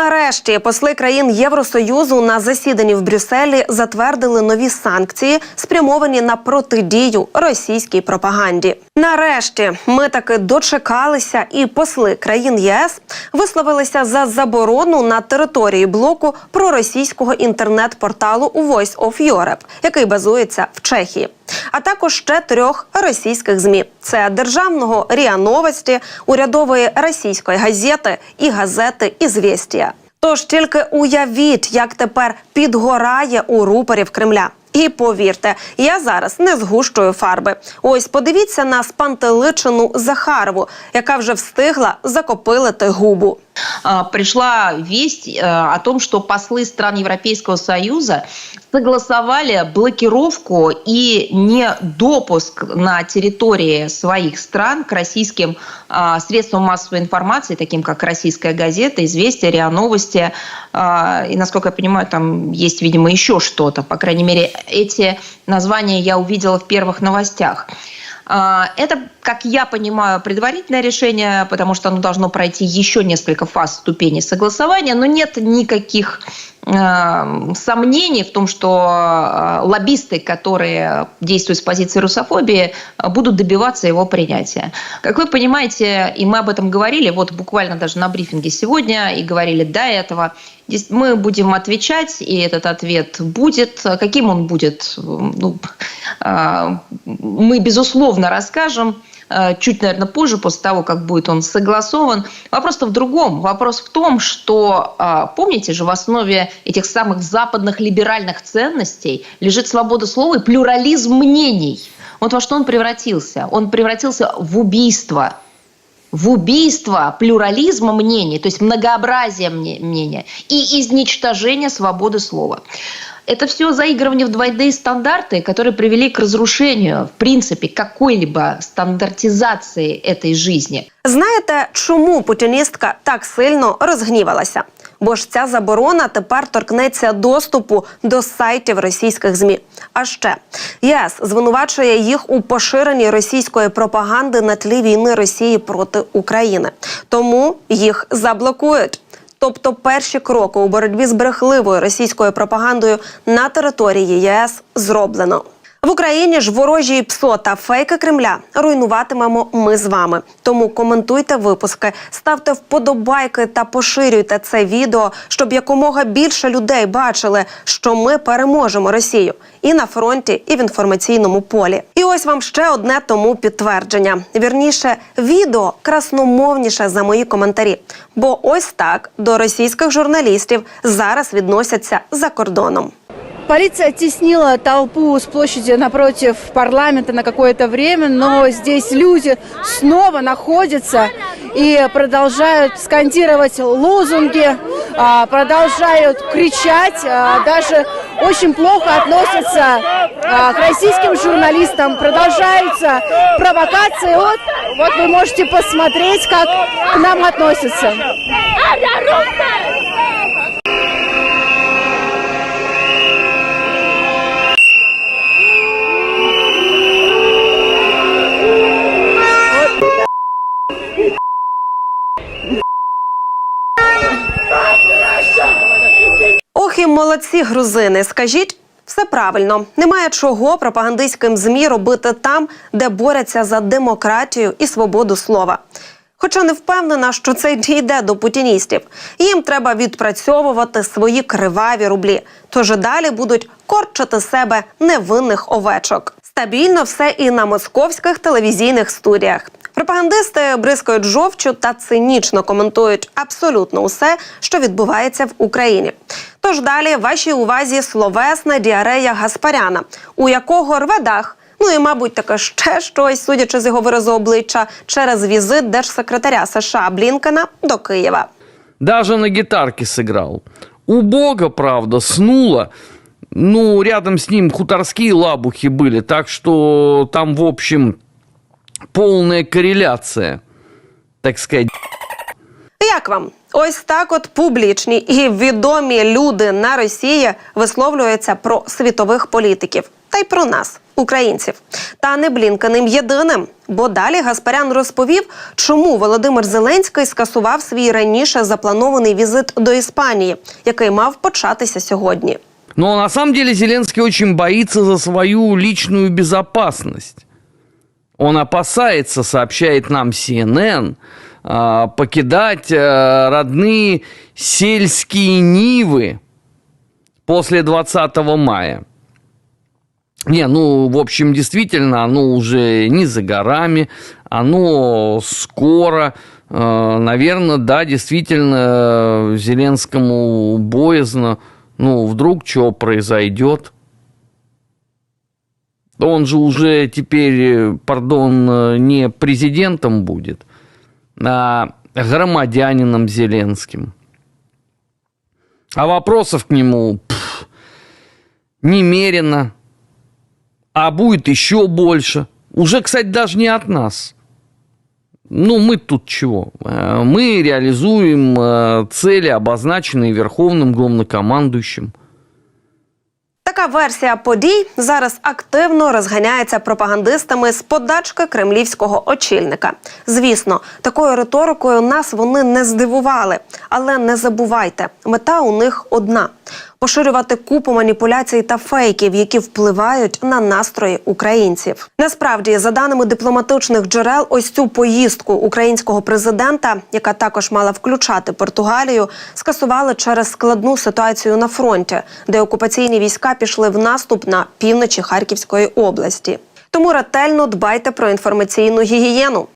Нарешті посли країн Євросоюзу на засіданні в Брюсселі затвердили нові санкції, спрямовані на протидію російській пропаганді. Нарешті ми таки дочекалися, і посли країн ЄС висловилися за заборону на території блоку проросійського інтернет-порталу Voice of Europe, який базується в Чехії. А також ще трьох російських змі: це державного РІА Новості, урядової російської газети і газети «Ізвєстія». Тож тільки уявіть, як тепер підгорає у рупорів Кремля. І повірте, я зараз не згущую фарби. Ось подивіться на спантеличену Захарову, яка вже встигла закопилити губу. А, пришла весть э, о том, что послы стран Европейского Союза согласовали блокировку и не допуск на территории своих стран к российским а, средствам массовой информации, таким как «Российская газета», «Известия», РИА Новости. И, насколько я понимаю, там есть, видимо, еще что-то. По крайней мере, эти названия я увидела в первых новостях. Это, как я понимаю, предварительное решение, потому что оно должно пройти еще несколько фаз ступеней согласования, но нет никаких э, сомнений в том, что э, лоббисты, которые действуют с позиции русофобии, э, будут добиваться его принятия. Как вы понимаете, и мы об этом говорили, вот буквально даже на брифинге сегодня, и говорили до этого, мы будем отвечать, и этот ответ будет. Каким он будет, ну, мы, безусловно, расскажем чуть, наверное, позже, после того, как будет он согласован. Вопрос-то в другом. Вопрос в том, что, э, помните же, в основе этих самых западных либеральных ценностей лежит свобода слова и плюрализм мнений. Вот во что он превратился. Он превратился в убийство в убийство плюрализма мнений, то есть многообразия мне- мнения и изничтожение свободы слова. Это все заигрывание в двойные стандарты, которые привели к разрушению, в принципе, какой-либо стандартизации этой жизни. Знаєте, чому путіністка так сильно розгнівалася? Бо ж ця заборона тепер торкнеться доступу до сайтів російських змі. А ще ЄС звинувачує їх у поширенні російської пропаганди на тлі війни Росії проти України. Тому їх заблокують. Тобто перші кроки у боротьбі з брехливою російською пропагандою на території ЄС зроблено. В Україні ж ворожі ПСО та фейки Кремля руйнуватимемо ми з вами. Тому коментуйте випуски, ставте вподобайки та поширюйте це відео, щоб якомога більше людей бачили, що ми переможемо Росію і на фронті, і в інформаційному полі. І ось вам ще одне тому підтвердження. Вірніше, відео красномовніше за мої коментарі. Бо ось так до російських журналістів зараз відносяться за кордоном. Полиция оттеснила толпу с площади напротив парламента на какое-то время, но здесь люди снова находятся и продолжают скандировать лозунги, а, продолжают кричать, а, даже очень плохо относятся а, к российским журналистам, продолжаются провокации. Вот, вот вы можете посмотреть, как к нам относятся. Молодці грузини. Скажіть. Все правильно, немає чого пропагандистським змі робити там, де борються за демократію і свободу слова. Хоча не впевнена, що це дійде до путіністів. Їм треба відпрацьовувати свої криваві рублі. Тож далі будуть корчити себе невинних овечок. Стабільно все і на московських телевізійних студіях. Пропагандисти бризкають жовчу та цинічно коментують абсолютно усе, що відбувається в Україні. Тож далі вашій увазі словесна діарея Гаспаряна, у якого рве дах. Ну і, мабуть, таке ще щось, судячи з його виразу обличчя, через візит держсекретаря США Блінкена до Києва. Даже на гитарке сыграл. У Бога, правда, снуло. Ну, рядом с ним хуторские лабухи были, так что там, в общем, полная корреляция, так сказать. Як вам? Ось так от публічні і відомі люди на Росії висловлюються про світових політиків. та й про нас, українців. Та не Блінканим єдиним. Бо далі Гаспарян розповів, чому Володимир Зеленський скасував свій раніше запланований візит до Іспанії, який мав початися сьогодні. Но на самом деле Зеленский очень боится за свою личную безопасность. Он опасается, сообщает нам CNN, а, покидать а, родные сельские нивы после 20 мая. Не, ну, в общем, действительно, оно уже не за горами, оно скоро. Наверное, да, действительно, Зеленскому боязно, ну, вдруг что произойдет. Он же уже теперь, э, пардон, э, не президентом будет, а громадянином Зеленским. А вопросов к нему пф, немерено, а будет еще больше. Уже, кстати, даже не от нас. Ну, мы тут чего? Э, Мы реализуем э, цели, обозначенные Верховным главнокомандующим. Така версія подій зараз активно розганяється пропагандистами з подачки кремлівського очільника. Звісно, такою риторикою нас вони не здивували, але не забувайте, мета у них одна. Поширювати купу маніпуляцій та фейків, які впливають на настрої українців. Насправді, за даними дипломатичних джерел, ось цю поїздку українського президента, яка також мала включати Португалію, скасували через складну ситуацію на фронті, де окупаційні війська пішли в наступ на півночі Харківської області. Тому ретельно дбайте про інформаційну гігієну.